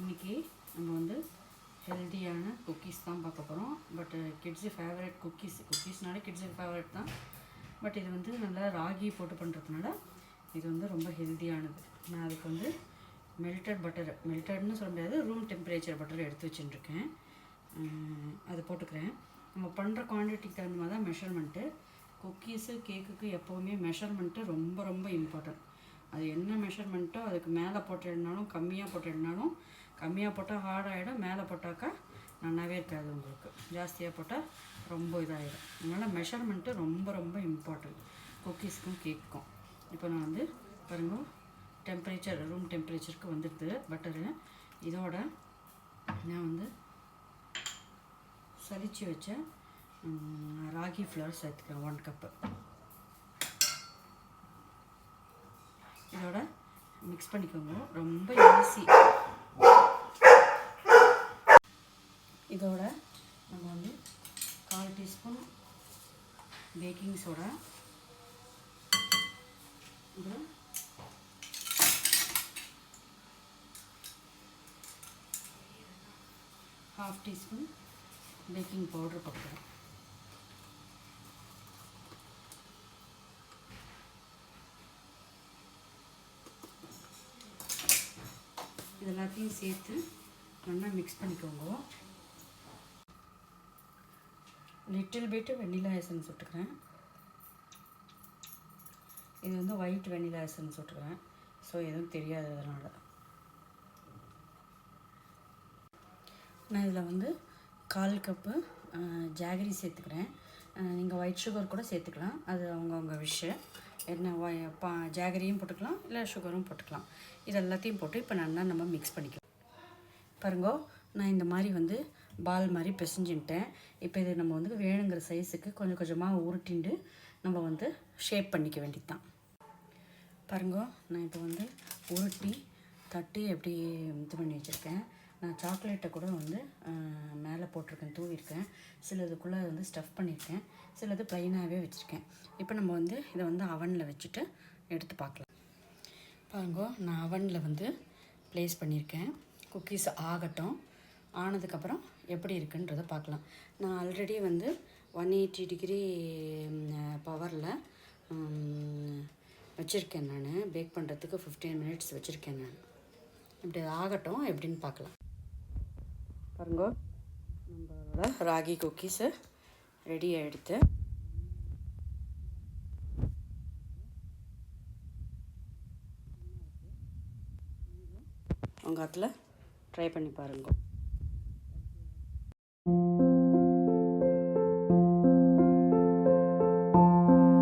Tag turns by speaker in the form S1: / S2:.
S1: இன்றைக்கி நம்ம வந்து ஹெல்த்தியான குக்கீஸ் தான் பார்க்க போகிறோம் பட் கிட்ஸு ஃபேவரட் குக்கீஸ் குக்கீஸ்னாலே கிட்ஸுக்கு ஃபேவரட் தான். பட் இது வந்து நல்லா ராகி போட்டு பண்ணுறதுனால இது வந்து ரொம்ப ஹெல்த்தியானது நான் அதுக்கு வந்து மெல்டட் பட்டர் மெல்டட்னு சொல்ல முடியாது ரூம் டெம்பரேச்சர் பட்டர் எடுத்து வச்சுட்டுருக்கேன் அது போட்டுக்கிறேன். நம்ம பண்ணுற குவான்டிட்டிக்கு தகுந்த மாதிரி தான் மெஷர்மெண்ட்டு குக்கீஸு கேக்குக்கு எப்போவுமே மெஷர்மெண்ட்டு ரொம்ப ரொம்ப இம்பார்ட்டன்ட் அது என்ன மெஷர்மெண்ட்டோ அதுக்கு மேலே போட்டிருந்தாலும் கம்மியாக போட்டிருந்தாலும் கம்மியாக போட்டால் ஹார்ட் ஆகிடும் மேலே போட்டாக்கா நல்லாவே இருக்காது உங்களுக்கு. ஜாஸ்தியாக போட்டால் ரொம்ப இதாகிடும் அதனால் மெஷர்மெண்ட்டு ரொம்ப ரொம்ப இம்பார்ட்டன்ட் குக்கீஸ்க்கும் கேக்கும் இப்போ நான் வந்து பாருங்க டெம்பரேச்சர் ரூம் டெம்பரேச்சருக்கு வந்துடுது பட்டரு இதோட நான் வந்து சலிச்சு வச்ச ராகி ஃப்ளவர் சேர்த்துக்கிறேன் ஒன் கப்பு இதோட மிக்ஸ் பண்ணிக்கோங்க. ரொம்ப ஈஸி இதோட நம்ம வந்து கால் டீஸ்பூன் பேக்கிங் சோடா அப்புறம் ஹாஃப் டீஸ்பூன் பேக்கிங் பவுடர் போட்டுக்கிறேன் இது எல்லாத்தையும் சேர்த்து நல்லா மிக்ஸ் பண்ணிக்கோங்க. லிட்டில் பிட்டு வெண்ணிலா எசன்ஸ் விட்டுக்கிறேன். இது வந்து ஒயிட் வெண்ணிலா எசன்ஸ் விட்டுக்கிறேன். ஸோ எதுவும் தெரியாது அதனால். நான் இதில் வந்து கால் கப்பு ஜாகரி சேர்த்துக்கிறேன். நீங்கள் ஒயிட் சுகர் கூட சேர்த்துக்கலாம். அது அவங்கவுங்க விஷ் என்ன பா ஜாகரியும் போட்டுக்கலாம் இல்லை சுகரும் போட்டுக்கலாம். இது எல்லாத்தையும் போட்டு இப்போ நல்லா நம்ம மிக்ஸ் பண்ணிக்கலாம். பாருங்கோ நான் இந்த மாதிரி வந்து பால் மாதிரி பிசைஞ்சுட்டேன் இப்போ இது நம்ம வந்து வேணுங்கிற சைஸுக்கு கொஞ்சம் கொஞ்சமாக உருட்டிண்டு நம்ம வந்து ஷேப் பண்ணிக்க வேண்டியது தான் பாருங்கோ நான் இப்போ வந்து உருட்டி தட்டி எப்படி இது பண்ணி வச்சுருக்கேன். நான் சாக்லேட்டை கூட வந்து போட்டிருக்கேன் தூவிருக்கேன் சிலதுக்குள்ளே வந்து ஸ்டஃப் பண்ணியிருக்கேன். சிலது ப்ளைனாகவே வச்சுருக்கேன். இப்போ நம்ம வந்து இதை வந்து அவனில் வச்சுட்டு எடுத்து பார்க்கலாம். பாருங்கோ நான் அவனில் வந்து ப்ளேஸ் பண்ணியிருக்கேன். குக்கீஸ் ஆகட்டும் ஆனதுக்கப்புறம் எப்படி இருக்குன்றதை பார்க்கலாம். நான் ஆல்ரெடி வந்து ஒன் எயிட்டி டிகிரி பவரில் வச்சுருக்கேன் நான். பேக் பண்ணுறதுக்கு ஃபிஃப்டீன் மினிட்ஸ் வச்சுருக்கேன் நான். இப்படி ஆகட்டும் எப்படின்னு பார்க்கலாம். பாருங்கோ. நம்மளோட ராகி குக்கீஸு ரெடி எடுத்து உங்கள் அதில் ட்ரை பண்ணி பாருங்க.